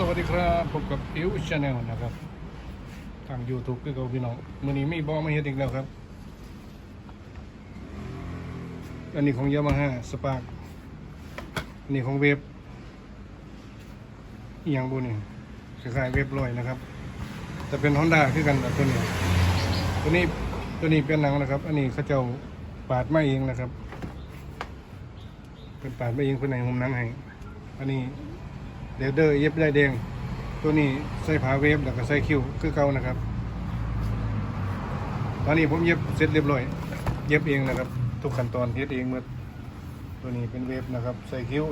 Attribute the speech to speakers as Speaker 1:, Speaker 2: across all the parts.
Speaker 1: สวัสดีครับพบกับอิวชาแนลนะครับ ทาง YouTube คือเกับพี่น้องมือนี้มีบอมาเฮ็ดอีกแล้วครับ อันนี้ของยามาฮ่าสปาร์กอันนี้ของเวฟอีหยังบุนี่คล้ายๆเวฟลอยนะครับ แต่เป็นฮอนด้าคือกันแบบตัวนี้ตัวนี้ตัวนี้เป็นหนังนะครับ อันนี้เขาเจ้าปาดมาเองนะครับ เป็นปาดมาเองคนไหนหุมหนังให้อันนี้ เดลเดอร์เย็บได้แดง ตัวนี้ใส่ผ้าเวฟแล้วก็ใส่คิวคือเก่านะครับ ตอนนี้ผมเย็บเสร็จเรียบร้อย เย็บเองนะครับ ทุกขั้นตอนเฮ็ดเองหมดตัวนี้เป็นเวฟนะครับ ใส่คิว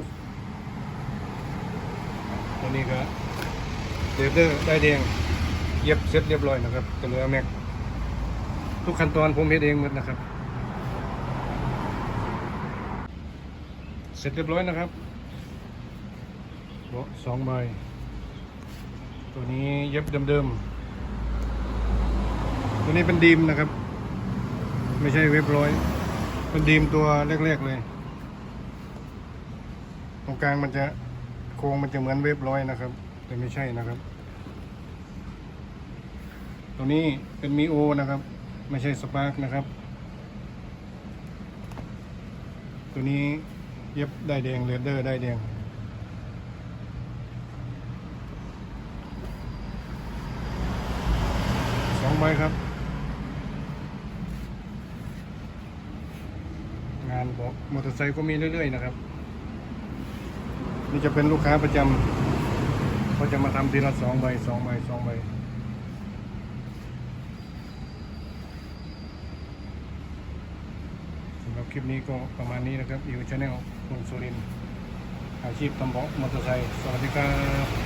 Speaker 1: ตัวนี้ก็เดลเดอร์ได้แดง เย็บเสร็จเรียบร้อยนะครับก็เหลือแม็กทุกขั้นตอนผมเฮ็ดเองหมดนะครับ เสร็จเรียบร้อยนะครับ เบาะสองใบ ตัวนี้เย็บเดิมๆ ตัวนี้เป็นดีมนะครับ ไม่ใช่เว็บร้อย เป็นดีมตัวแรกๆเลย ตรงกลางมันจะโค้งมันจะเหมือนเว็บร้อยนะครับ แต่ไม่ใช่นะครับ ตัวนี้เป็นมีโอนะครับ ไม่ใช่สปาร์กนะครับ ตัวนี้เย็บได้แดงเลเดอร์ได้แดง สองใบครับ งานบอกมอเตอร์ไซค์ก็มีเรื่อยๆนะครับ นี่จะเป็นลูกค้าประจำเขาจะมาทำทีละสองใบสองใบสองใบสำหรับคลิปนี้ก็ประมาณนี้นะครับอยู่ชาแนลคนสุรินอาชีพตำบลมอเตอร์ไซค์สวัสดีครับ